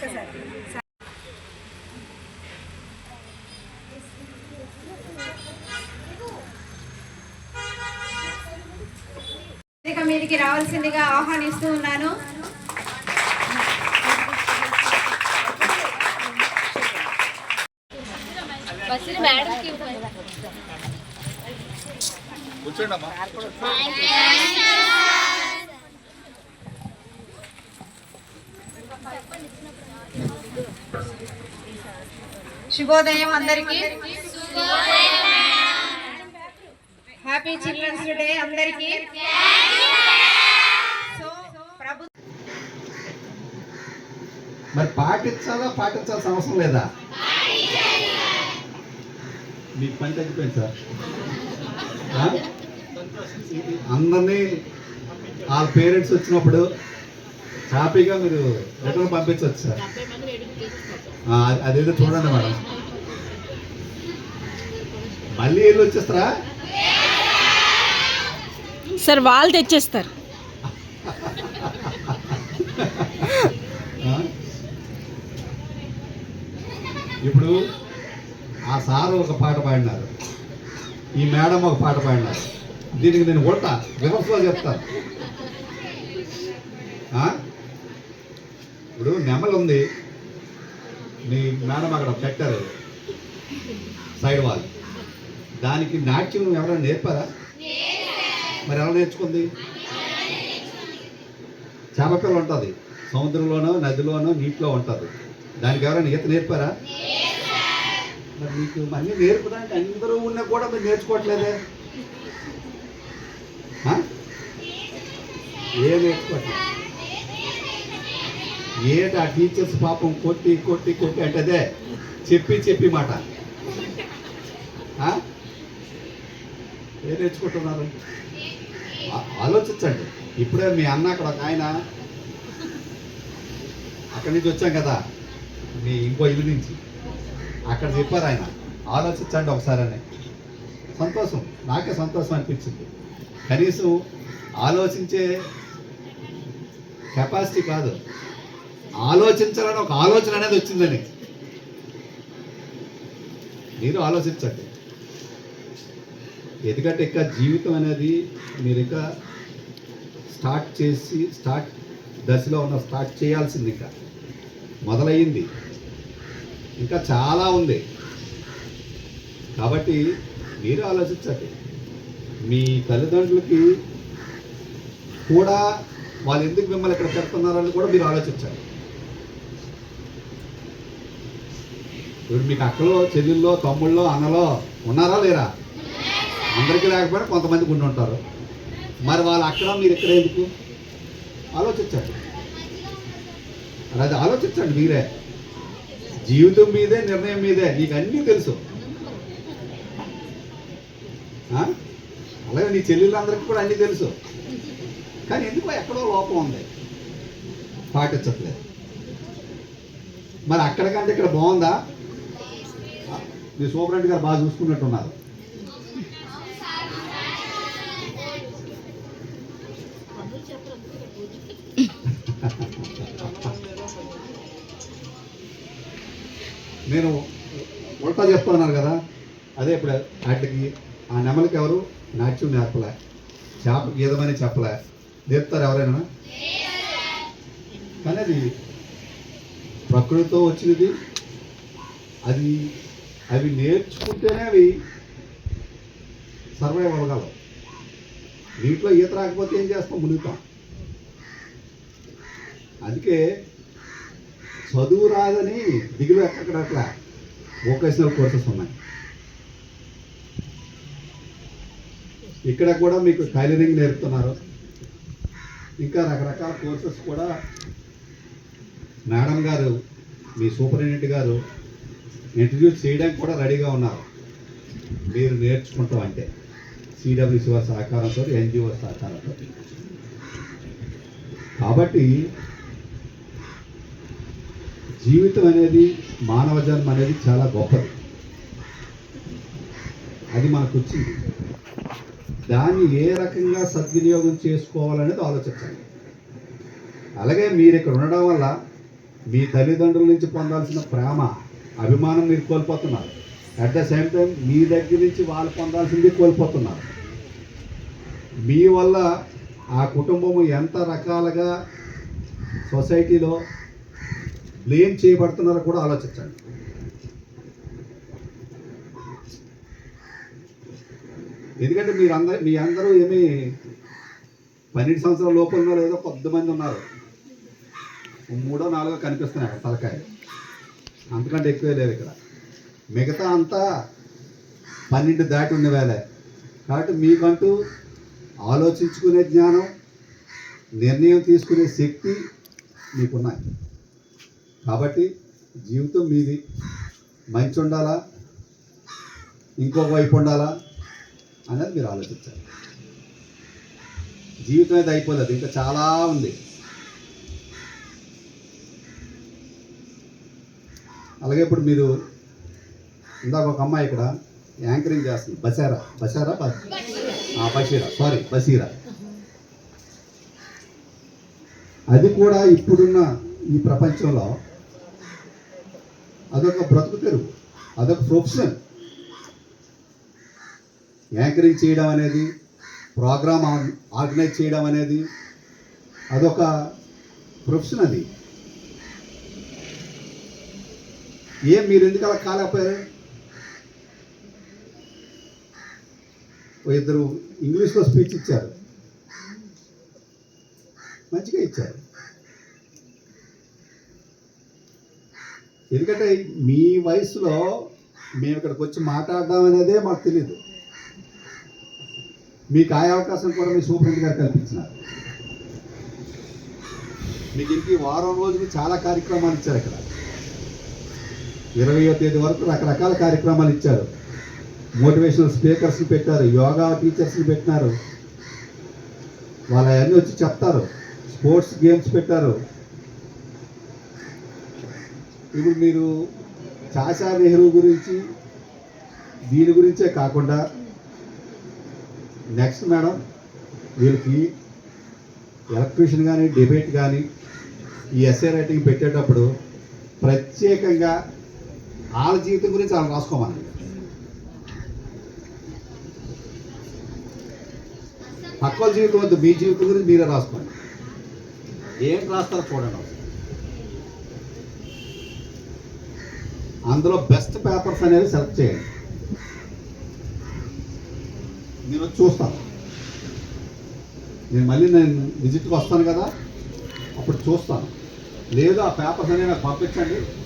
Sir ఒక్కసారి. వేదిక మీదకి రావాల్సిందిగా ఆహ్వానిస్తూ ఉన్నాను. కూర్చోండి శుభోదయం అందరికీ. హ్యాపీ చిల్డ్రన్స్ డే అందరికీ. సో ప్రభు మరి పాటించాలా పాటించాల్సిన అవసరం లేదా? మీ పని తగ్గిపోయింది సార్. ఆ? అందరినీ వాళ్ళ పేరెంట్స్ వచ్చినప్పుడు హ్యాపీగా మీరు రిటర్న్ పంపించవచ్చు సార్. అదేదో చూడండి మేడం. మళ్ళీ వెళ్ళి వచ్చేస్తారా? సార్ వాళ్ళు తెచ్చేస్తారు? ఇప్పుడు ఆ సారు ఒక పాట పాడినారు. ఈ మేడం ఒక పాట పాడినారు. దీనికి నేను కొడతా రివర్స్లో చెప్తాను? ఇప్పుడు నెమలి ఉంది. మీ మేడం అక్కడ పెట్టారు. Side wall. దానికి నాట్యం ఎవరైనా నేర్పారా? మరి ఎలా నేర్చుకుంది? చేపపిల్ల ఉంటుంది. సముద్రంలోనో నదిలోనో నీటిలో ఉంటుంది. దానికి ఎవరైనా ఈత నేర్పారా? మరి మీకు అన్నీ నేర్పడానికి అందరూ ఉన్నా కూడా మీరు నేర్చుకోవట్లేదే? ఏ నేర్చుకోవట్లేదు? ఏంటి ఆ టీచర్స్ పాపం కొట్టి కొట్టి కొట్టి అంటదే. చెప్పి చెప్పి మాట. ఏ నేర్చుకుంటున్నారు? ఆలోచించండి. ఇప్పుడే మీ అన్న అక్కడ ఒక ఆయన అక్కడి నుంచి వచ్చాం కదా మీ ఇంకో ఇల్లు నుంచి. అక్కడ చెప్పారు ఆయన. ఆలోచించండి ఒకసారి అని సంతోషం. నాకే సంతోషం అనిపించింది. కనీసం ఆలోచించే కెపాసిటీ కాదు. ఆలోచించాలని ఒక ఆలోచన అనేది వచ్చిందని మీరు ఆలోచించండి. ఎందుకంటే ఇంకా జీవితం అనేది మీరు ఇంకా స్టార్ట్ చేసి స్టార్ట్ దశలో ఉన్న స్టార్ట్ చేయాల్సింది ఇంకా. మొదలయ్యింది. ఇంకా చాలా ఉంది. కాబట్టి మీరు ఆలోచించండి. మీ తల్లిదండ్రులకి కూడా వాళ్ళు ఎందుకు మిమ్మల్ని ఇక్కడ పెడుతున్నారని కూడా మీరు ఆలోచించండి. ఇప్పుడు మీకు అక్కల్లో చెల్లెల్లో తమ్ముళ్ళో అన్నలో ఉన్నారా లేరా? అందరికీ లేకపోయినా కొంతమందికి ఉండి ఉంటారు. మరి వాళ్ళు అక్కడ మీరు ఇక్కడ ఎందుకు? ఆలోచించండి. అది ఆలోచించండి మీరే. జీవితం మీదే నిర్ణయం మీదే నీకు అన్నీ తెలుసు. అలాగే నీ చెల్లెళ్ళందరికీ కూడా అన్నీ తెలుసు. కానీ ఎందుకో ఎక్కడో లోపం ఉంది. పాటించట్లేదు. మరి అక్కడికంటే ఇక్కడ బాగుందా? మీ సూపరెంట్ గారు బాగా చూసుకున్నట్టున్నారు. నేను ఉల్టా చెప్తున్నాను కదా అదే ఇప్పుడు వాటికి ఆ నెమలకి ఎవరు? నాట్యం నేర్పలే. చేప గీదమని చెప్పలే. నేర్పుతారు ఎవరైనా? కానీ అది ప్రకృతితో వచ్చినది. అది అవి నేర్చుకుంటేనే అవి సర్వైవ్ అవ్వగలవు దీంట్లో ఈత రాకపోతే ఏం చేస్తాం? మునుగుతాం. అందుకే చదువు రాదని దిగులు ఎక్కడక్కడ వొకేషనల్ కోర్సెస్ ఉన్నాయి. ఇక్కడ కూడా మీకు టైలరింగ్ నేర్పుతున్నారు. ఇంకా రకరకాల కోర్సెస్ కూడా మేడం గారు మీ సూపరింటెండెంట్ గారు ఇంట్రడ్యూస్ చేయడానికి కూడా రెడీగా ఉన్నారు. మీరు నేర్చుకుంటాం అంటే సిడబ్ల్యూసి వారి సహకారంతో ఎన్జిఓ సహకారంతో. కాబట్టి జీవితం అనేది మానవ జన్మ అనేది చాలా గొప్పది. అది మనకు వచ్చింది దాన్ని ఏ రకంగా సద్వినియోగం చేసుకోవాలనేది ఆలోచించండి. అలాగే మీరు ఇక్కడ ఉండడం వల్ల మీ తల్లిదండ్రుల నుంచి పొందాల్సిన ప్రేమ అభిమానం మీరు కోల్పోతున్నారు. అట్ ద సేమ్ టైం మీ దగ్గర నుంచి వాళ్ళు పొందాల్సింది కోల్పోతున్నారు. మీ వల్ల ఆ కుటుంబము ఎంత రకాలుగా సొసైటీలో బ్లేమ్ చేయబడుతున్నారో కూడా ఆలోచించండి. ఎందుకంటే మీరు అందరు మీ అందరూ ఏమి పన్నెండు సంవత్సరాల లోపల లేదో కొద్దిమంది ఉన్నారు. మూడో నాలుగో కనిపిస్తున్నాయి తలకాయలు. అంతకంటే ఎక్కువే లేవు ఇక్కడ. మిగతా అంతా పన్నెండు దాటి ఉన్న వేళ. కాబట్టి మీకంటూ ఆలోచించుకునే జ్ఞానం నిర్ణయం తీసుకునే శక్తి మీకున్నాయి. కాబట్టి జీవితం మీది. మంచి ఉండాలా? ఇంకొక వైపు ఉండాలా? అనేది మీరు ఆలోచించాలి. జీవితం అయితే అయిపోలేదు. ఇంకా చాలా ఉంది. అలాగే ఇప్పుడు మీరు ఇందాక ఒక అమ్మాయి ఇక్కడ యాంకరింగ్ చేస్తుంది. బసారా బసారా బషీరా. సారీ బసీరా అది కూడా ఇప్పుడున్న ఈ ప్రపంచంలో అదొక బ్రతుకు తెరువు. అదొక ప్రొఫెషన్. యాంకరింగ్ చేయడం అనేది ప్రోగ్రామ్ ఆర్గనైజ్ చేయడం అనేది అదొక ప్రొఫెషన్ అది. ఏం మీరు ఎందుకు అలా కాలేకపోయారు ఇద్దరు ఇంగ్లీష్లో స్పీచ్ ఇచ్చారు. మంచిగా ఇచ్చారు. ఎందుకంటే మీ వయసులో మేము ఇక్కడికి వచ్చి మాట్లాడదామనేదే అనేదే మాకు తెలియదు మీకు ఆ అవకాశం కూడా మీ సూపరింటెండెంట్ గారు కల్పించినారు. మీకు ఇంటికి వారం రోజులు చాలా కార్యక్రమాలు ఇచ్చారు ఇక్కడ. ఇరవయో తేదీ వరకు రకరకాల కార్యక్రమాలు ఇచ్చారు. మోటివేషనల్ స్పీకర్స్ని పెట్టారు యోగా టీచర్స్ని పెట్టినారు. వాళ్ళు అవన్నీ వచ్చి చెప్తారు. స్పోర్ట్స్ గేమ్స్ పెట్టారు. ఇప్పుడు మీరు చాచా నెహ్రూ గురించి దీని గురించే కాకుండా నెక్స్ట్ మేడం వీళ్ళకి ఎలక్ట్రిషన్ కానీ డిబేట్ కానీ ఈ ఎస్ఏ రైటింగ్ పెట్టేటప్పుడు ప్రత్యేకంగా వాళ్ళ జీవితం గురించి వాళ్ళు రాసుకోమని. పక్కల జీవితం వద్దు మీ జీవితం గురించి మీరే రాసుకోండి. ఏం రాస్తారో చూడండి. అందులో బెస్ట్ పేపర్స్ అనేవి సెలెక్ట్ చేయండి. నేను వచ్చి చూస్తాను. నేను మళ్ళీ నేను విజిట్కి వస్తాను కదా అప్పుడు చూస్తాను. లేదు ఆ పేపర్స్ అనేవి నాకు పంపించండి.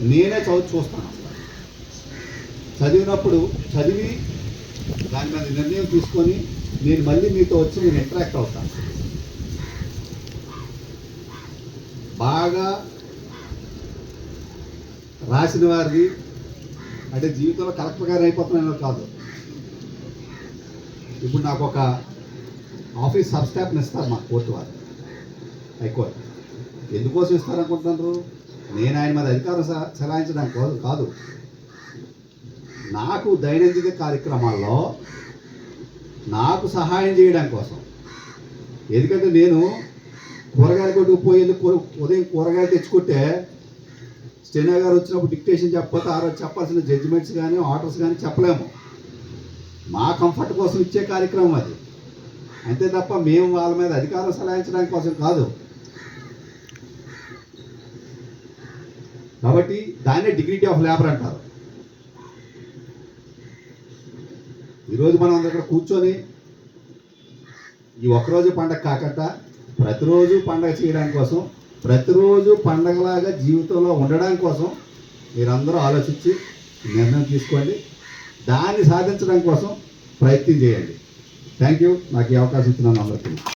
నేనే చదువు చూస్తాను. చదివినప్పుడు చదివి దాని మీద నిర్ణయం తీసుకొని నేను మళ్ళీ మీతో వచ్చి నేను ఇంటరాక్ట్ అవుతాను. బాగా రాసిన వారిది అంటే జీవితంలో కలెక్టర్ గారు అయిపోతున్నాను కాదు. ఇప్పుడు నాకు ఒక ఆఫీస్ సబ్ స్టాఫ్ని ఇస్తారు మా కోర్టు వారు. హైకోర్టు. ఎందుకోసం ఇస్తారనుకుంటున్నారు? నేను ఆయన మీద అధికారం స- కాదు కాదు. నాకు దైనందిక కార్యక్రమాల్లో నాకు సహాయం చేయడం కోసం. ఎందుకంటే నేను కూరగాయల కొట్టుకు పోయి కూర- ఉదయం కూరగాయలు తెచ్చుకుంటే స్టెనా గారు వచ్చినప్పుడు డిక్టేషన్ చెప్పకపోతే ఆ రోజు చెప్పాల్సిన జడ్జిమెంట్స్ కానీ ఆర్డర్స్ కానీ చెప్పలేము. మా కంఫర్ట్ కోసం ఇచ్చే కార్యక్రమం అది. అంతే తప్ప మేము వాళ్ళ మీద అధికారం సలాయించడానికి కోసం కాదు. కాబట్టి దాన్నే డిగ్నిటీ ఆఫ్ లేబర్ అంటారు. ఈరోజు మనం అందరం ఇక్కడ కూర్చొని ఈ ఒక్కరోజు పండగ కాకుండా ప్రతిరోజు పండగ చేయడానికి కోసం ప్రతిరోజు పండగలాగా జీవితంలో ఉండడానికి కోసం మీరందరూ ఆలోచించి నిర్ణయం తీసుకోండి. దాన్ని సాధించడం కోసం ప్రయత్నం చేయండి. థ్యాంక్ యూ నాకు ఈ అవకాశం ఇచ్చినందుకు అందరికీ.